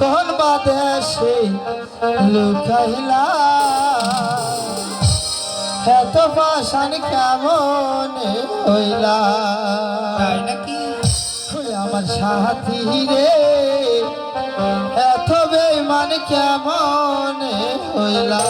কোন বাদেশে লুকাইলা এত পাশান কেমন হইলা? নাকি? আমার সাথী রে এত বেমান কেমন হইলা?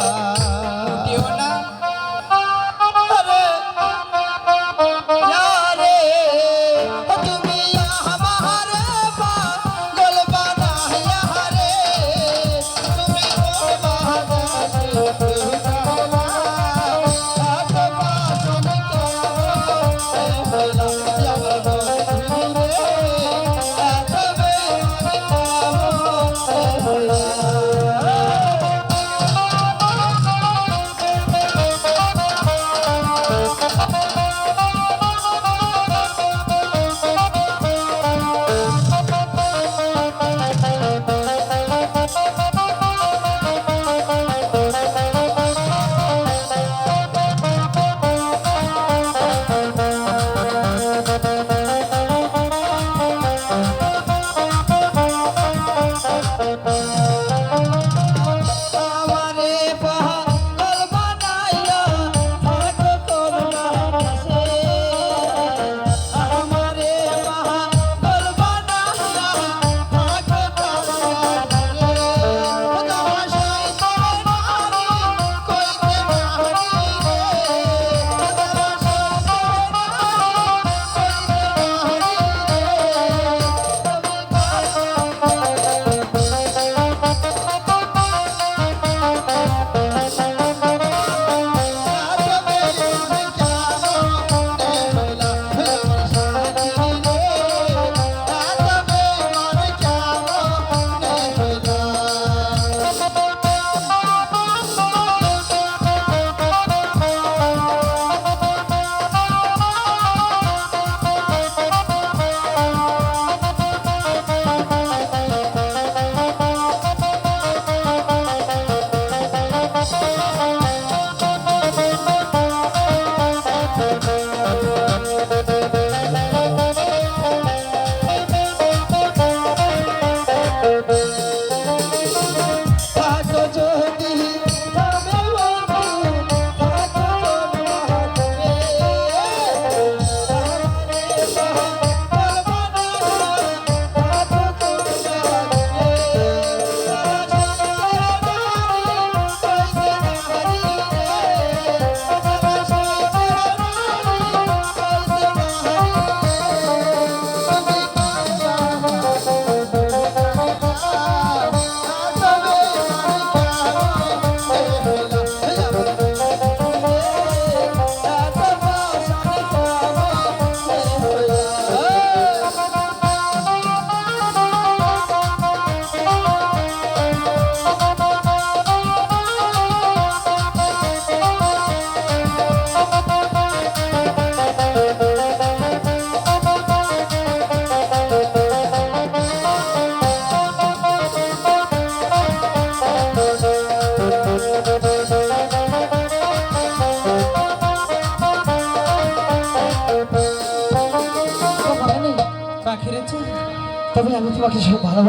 তবে আমি তোমাকে সব ভালোবাসি।